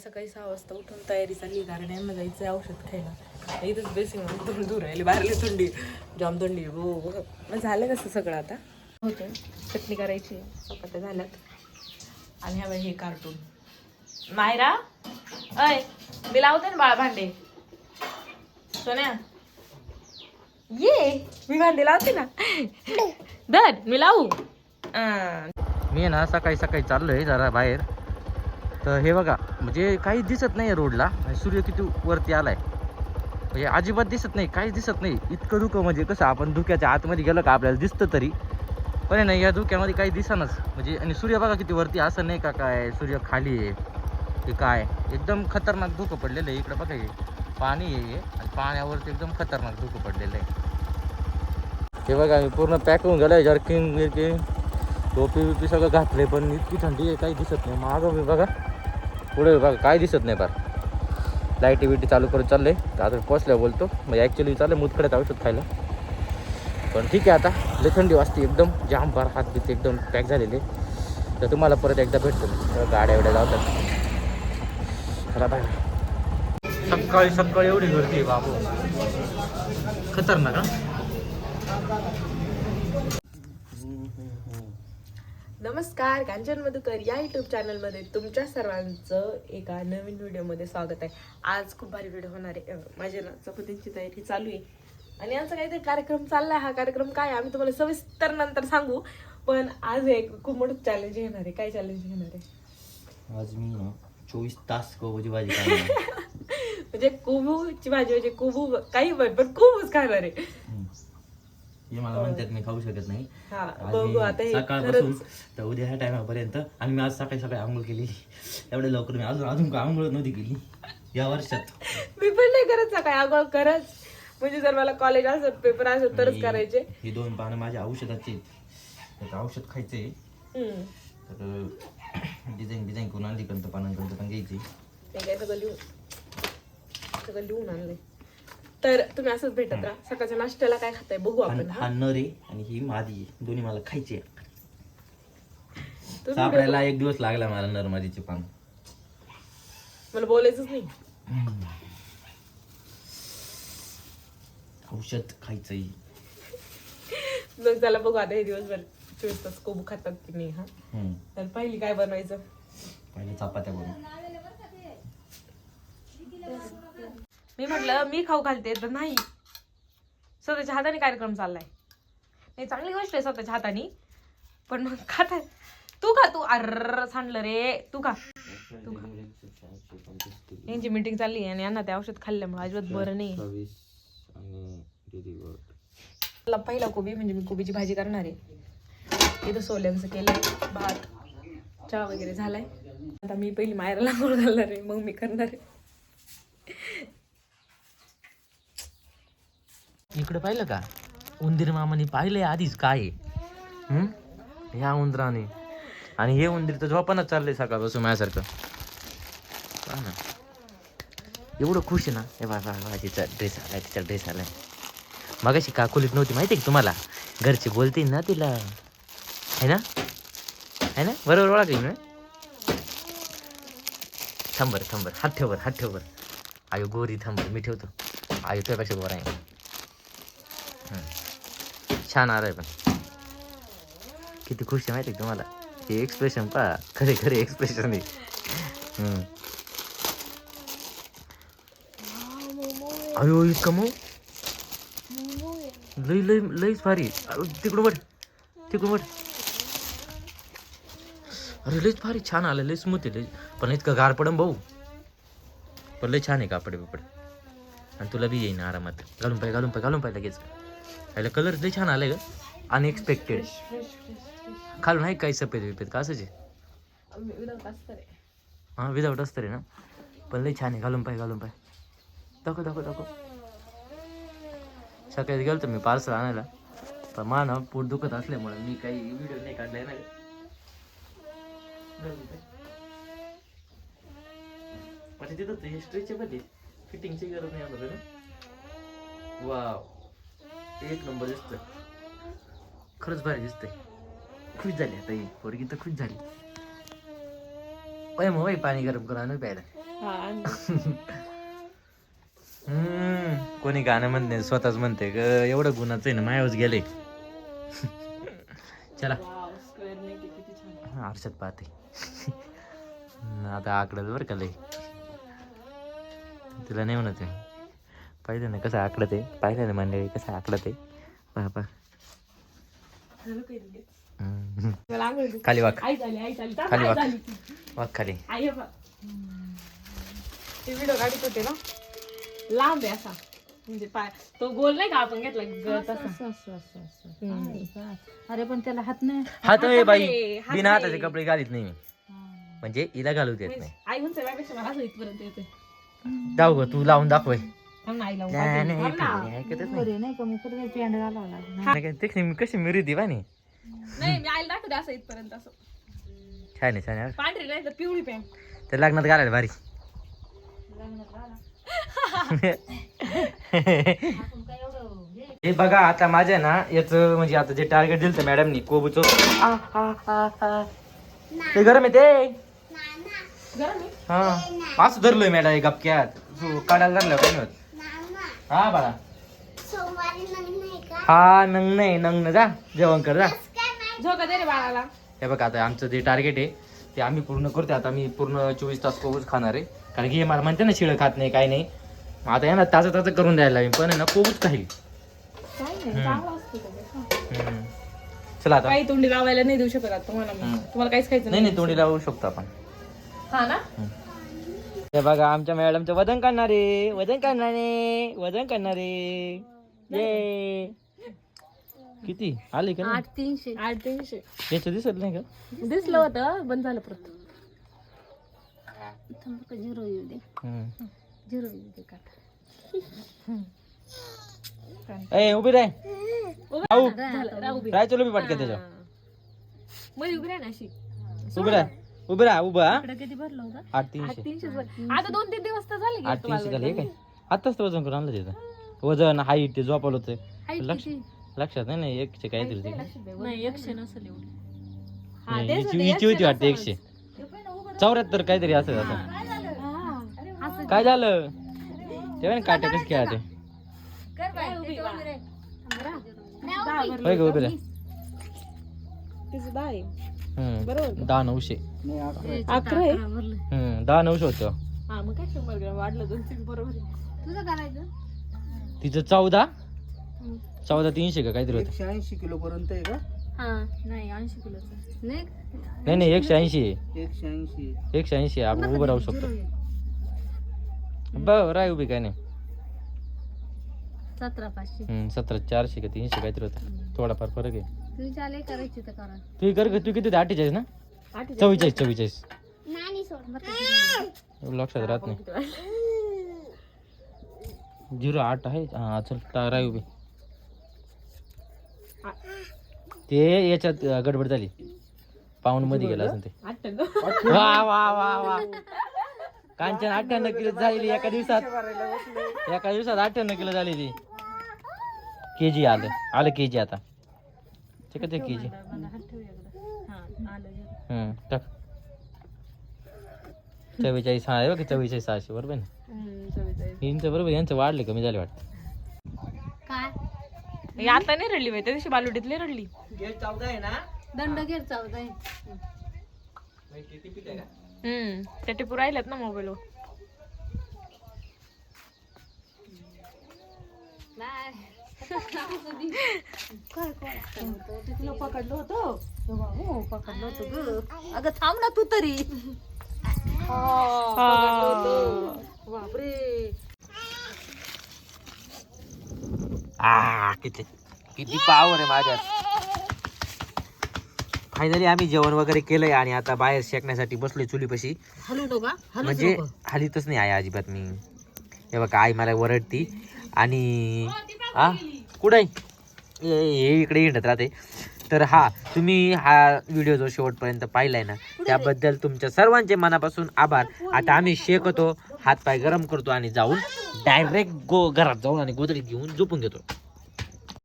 सकाळी सहा वाजता उठून तयारी चालली कारण यांना जायचं आहे औषध खायला. इथंच बेसिंगमध्ये दूर राहिली बाहेरली थंडी जाम थंडी हो मग झालं कसं सगळं आता? होतं चटणी करायची चपात्या झाल्यात. आणि हवं हे कार्टून. मायरा? अय मी लावते ना बाळा भांडे. सोन्या? ये मी भांडे लावते ना. धर मी लावू. मी आहे ना सकाळी सकाळी चाललोय जरा बाहेर. तर हे बघा म्हणजे काही दिसत नाही रोडला. आणि सूर्य किती वरती आलाय. म्हणजे अजिबात दिसत नाही काहीच दिसत नाही. इतकं धुकं म्हणजे कसं आपण धुक्याच्या आतमध्ये गेलं का आपल्याला दिसतं तरी. पण आहे ना या धुक्यामध्ये काही दिसनच. म्हणजे आणि सूर्य बघा किती वरती असं नाही का काय सूर्य खाली आहे. हे काय एकदम खतरनाक धुकं पडलेलं आहे इकडं बघा हे. पाणी आहे हे आणि पाण्यावरती एकदम खतरनाक धुकं पडलेलं आहे. हे बघा मी पूर्ण पॅक होऊन गेलो जर्किंग बिर्किंग टोपी बिपी सगळं घातले पण इतकी थंडी आहे काही दिसत नाही. मागं मी बघा पुढे बघा काय दिसत नाही फार. लाईटी बिटी चालू करून चाललंय. तर आता पोचल्या बोलतो. मग ॲक्च्युली चाललं मुतखड्यात औषध खायला. पण ठीक आहे आता. लय थंडी वाजते एकदम. जाम फार हात बीत एकदम पॅक झालेले. तर तुम्हाला परत एकदा भेटतो गाड्या एवढ्या जातात चला बाय सकाळी सकाळी एवढी गर्दी बाबू. खतरनाक हा नमस्कार कांचन मधुकर या युट्यूब चॅनलमध्ये तुमच्या सर्वांचं एका नवीन व्हिडिओमध्ये स्वागत आहे. आज खूप भारी व्हिडिओ होणार आहे. माझ्या ना चपातींची तयारी चालू आहे. आणि आमचा काहीतरी कार्यक्रम चाललाय हा कार्यक्रम काय आहे? आम्ही तुम्हाला सविस्तर नंतर सांगू. पण आज एक खूप मोठं चॅलेंज घेणार आहे. काय चॅलेंज घेणार आहे? आज मी ना चोवीस तास कोबूची भाजी म्हणजे कोबूची भाजी म्हणजे कोबू काही पण पण कोबूच खाणार आहे. हे मला म्हणतात मी खाऊ शकत नाही. हा आज बघू मी आता हे सकाळपासून तर उद्या ह्या टायमापर्यंत आणि मी आज सकाळी सकाळी आंघोळ केली. एवढ्या लवकर मी अजून अजून काय आंघोळ नव्हती केली. या वर्षात. मी पण नाही करत सकाळी आंघोळ करत म्हणजे जर मला कॉलेज असत पेपर असत तरच आणि करायचे. ही दोन पानं माझ्या औषधाची आहेत. औषध खायचे हम्म. तर डिझाईन डिझाईन करून आणली कंत पानांकंत पण घ्यायची. ते काय सगळं लिहून सगळं लिहून आणलंय. तर तुम्ही असंच भेटत राहा. सकाळच्या नाश्त्याला काय खाताय बघू हा आपण हा हा? नर आहे आणि ही मादी आहे दोन्ही मला खायची आहे. सापडायला एक दिवस लागला मला नर मादीचे पान. मला बोलायचंच नाही. औषध खायचंय. मग त्याला बघू आता हे दिवसभर चोवीस तास कोबू खातात की नाही हा? हम्म. तर पहिली काय बनवायचं? पहिले चपात्या करून मी म्हटलं मी खाऊ घालते तर नाही. स्वतःच्या हाताने कार्यक्रम चाललाय. नाही चांगली गोष्ट आहे स्वतःच्या हाताने. पण मग खाता. तू खा तू. अर सांडलं रे. तू खा. तू खा. यांची मीटिंग चालली आहे आणि यांना ते औषध खाल्ल्यामुळे अजिबात बरं नाही. मला पहिला कोबी म्हणजे मी कोबीची भाजी करणार आहे. इथं सोल्यांचं केलं भात चहा वगैरे झालाय. आता मी पहिली मायराला गोळ घालणार आहे मग मी करणार आहे. इकडे पाहिलं का? उंदीर मामाने पाहिलंय आधीच काय आहे? ह्या उंदराने. आणि हे उंदीर तर झोपानच चाललंय सकाळपासून माझ्यासारखं. पहा ना. एवढं खुश आहे ना? हे बाय बाय बाय तिचा ड्रेस आलाय तिचा ड्रेस आलाय. मगाशी काकुलीत नव्हती माहिती आहे का तुम्हाला? घरचे बोलते ना तिला. है ना? है ना? बरोबर ओळखली ना? थांबर थांबर हात ठेव बरं, हात ठेव बरं. आयो गोरी थांबर मी ठेवतो. आयो तुझ्यापेक्षा गोरा आहे. छान छान आहे पण. किती खुश आहे माहिती आहे का तुम्हाला? हे एक्सप्रेशन पहा. खरे खरे एक्सप्रेशन आहे. अयो इतका मऊ. लई लई लईच भारी. अरे, तिकडं तिकडून तिकडं अरे लईच भारी. छान आलं. लई स्मूथ आहे. लई. पण इतकं गार पडन भाऊ. पण लई छान आहे कापडे बिपडे आणि तुला बी येईन आरामात. घालून पाय घालून पाय घालून पाय लगेच. याला कलर लई छान आलाय ग. अनएक्सपेक्टेड खालून आहे काही सफेद बिफेद? का असंच हां विदाऊट असतं रे ना? पण लई छान आहे. घालून पाय घालून पाय. दाखव दाखव दाखव. सकाळी गेलो मी पार्सल आणायला. पण मा ना पोट दुखत असल्यामुळे मी काही व्हिडिओ नाही काढलाय ना तिथं स्ट्रेचेबल आहे फिटिंगची गरज नाही आलं ना. वाव एक नंबर दिसतोय. खरंच भारी दिसतंय. खुश झाली आता ही. पोरगी तर खुश झाली. वय मग पाणी गरम करून आणू प्यायला. हा आणि हम्म, कोणी गाणं म्हणते स्वतःच म्हणते ग. एवढं गुणाचं आहे ना मायावच गेले चला. वाव स्क्वेअर नेक आहे, किती छान. आरशात पाहते. हम्म, आता आकडत बरं का लय. तिला नाही म्हणत आहे. पाहिलं ना कसं आकडत आहे? पाहिलं ना मंडळी कसं आकडत आहे? पहा पहा. खाली वाक. आई झाली आई झाली. थांब, खाली आई वाक. झाली. वाक खाली. आई हे बघ. ते व्हिडिओ काढत होते ना? लांब आहे असा. म्हणजे पाय. तो गोल नाही का आपण घेतला. अरे पण त्याला हात नाही. हात आहे बाई. बिना. हाताचे कपडे घालीत नाही मी. म्हणजे हिला घालू देत नाही. आई म्हणते माझ्यापेक्षा मला असं इथपर्यंत येते जाऊ ग तू लावून दाखवय काय, कशी मिरी नाही मी आईला असं इथपर्यंत असं छान आहे छान आहे पांढरी नाही तर पिवळी पॅन्ट ते लग्नात घालायला भारी हे बघा आता माझ्या ना याच म्हणजे आता जे टार्गेट दिलं मॅडमनी कोबूच ते गरम आहे ते गरम आहे हा असं धरलोय मॅडम गपक्यात काढायला धरलं काही नाही होत. हा बाळा. हा नंग नाही नंग न जा जेवण कर जा. झोका दे रे बाळाला. हे बघा आता आमचं जे टार्गेट आहे ते आम्ही पूर्ण करतो आता मी पूर्ण चोवीस तास कोबूच खाणार आहे. कारण की हे मला म्हणते ना शिळं खात नाही काही नाही. मग आता यांना ताजं ताजं करून द्यायला लागेल. पण आहे ना कोबूच खाईल. काय नाही चांगलं असतं ते. हम्म. चला आता. काही तोंडी लावायला नाही देऊ शकत आता तुम्हाला मी. हम्म. तुम्हाला काहीच खायचं नाही नाही तोंडी लावू शकतो आपण. हा ना? हे बघा आमच्या मॅडमचं वजन करणारे वजन करणारे वजन करणारे ये. किती? आले का आठ तीनशे. आठ तीनशे. याचं दिसत नाही का? दिसलं होतं बंद झालं परत. झिरो येऊ दे. झिरो येऊ दे काटा ए उभी राह झालं राहू. दे. राय चलो मी पटकन त्याच्या मध्ये उभी राहा ना अशी. उभी राह उभी राह उभा हा. इकडे किती भरलं होतं? आठ तीनशे. तीनशेच. आता दोन तीन दिवस तर झाले आठ तीनशे झाले हे काय आत्ताच तर वजन करून आणलं त्याचं वजन हाईट ते झोपाल होतं. लक्ष किती? लक्षात नाही नाही एकशे काहीतरी ते. नाही एकशे नसेल एवढी. नाही, हिची हिची होती वाटते एकशे. चौऱ्याहत्तर काहीतरी असं असं असं काय झालं? तेव्हा ना काट्या कशी खेळते. होय ग उभी राह. तिचं दहा आहे. हम्म. बरोबर दहा नऊशे. अकरा. आहे? हम्म, दहा नऊशे होतं. हा मग काय शंभर ग्राम? वाढलं दोन तीन बरोबर आहे. तुझं करायचं तिचं चौदा? चौदा तीनशे का काहीतरी होतं. ऐंशी किलो पर्यंत आहे का? हा नाही ऐंशी किलोचं. नाही नाही नाही एकशे ऐंशी आहे एकशे ऐंशी. एकशे ऐंशी आहे आपण उभं राहू शकतो. बरं राय उभी काय नाही. सतरा पाचशे. हम्म, सतरा चारशे का तीनशे काहीतरी होतं. थोडाफार फरक आहे. तुझी चाले करायची तर करा तू कर तू किती अठ्ठेचाळीस ना. चव्वेचाळीस चव्वेचाळीस? एवढं लक्षात राहत नाही. झिरो आठ आहे. हा चल टा- राय उभी. ते याच्यात अं, गडबड झाली. पाऊंडमध्ये गेला असं ते. वा वा वा वा. कांचन अठ्ठ्याण्णव किलो झालेली एका दिवसात. एका दिवसात अठ्ठ्याण्णव किलो झालेली. के जी आलं. आलं के जी आता. ते का ते के जी मला हात ठेव एकदा. हा, आलं झिरो. हम्म टाक चव्वेचाळीस हा आहे बघ चव्वेचाळीस सहाशे बरोबर ना. यांचं बरोबर यांचं वाढले कमी झाले वाटतं काय हे आता नाही रडली बाई त्या दिवशी बालुडीतली रडली दंड घेर चौदा आहे. हम्म त्या टिपू राहिल्यात ना मोबाईलवर नाही. काय काय ते तुला पकडलं होतं. तेव्हा हो पकडलं होतं ग. अगं थांब ना तू तरी. बापरे. आ किती किती पावर आहे माझ्यात. फायनली आम्ही जेवण वगैरे केलंय आणि आता बाहेर शेकण्यासाठी बसलोय चुलीपाशी. हलू नका म्हणजे हालीतच नाही आहे अजिबात मी. हे बघा आई मला वरडती आणि हा कुठं? हे इकडे हिंडत राहते. तर हा तुम्ही हा व्हिडिओ जो शेवटपर्यंत पाहिलाय ना त्याबद्दल तुमच्या सर्वांचे मनापासून आभार. आता आम्ही शेकतो हातपाय गरम करतो आणि जाऊन डायरेक्ट गो घरात जाऊन आणि गोदडीत घेऊन झोपून घेतो.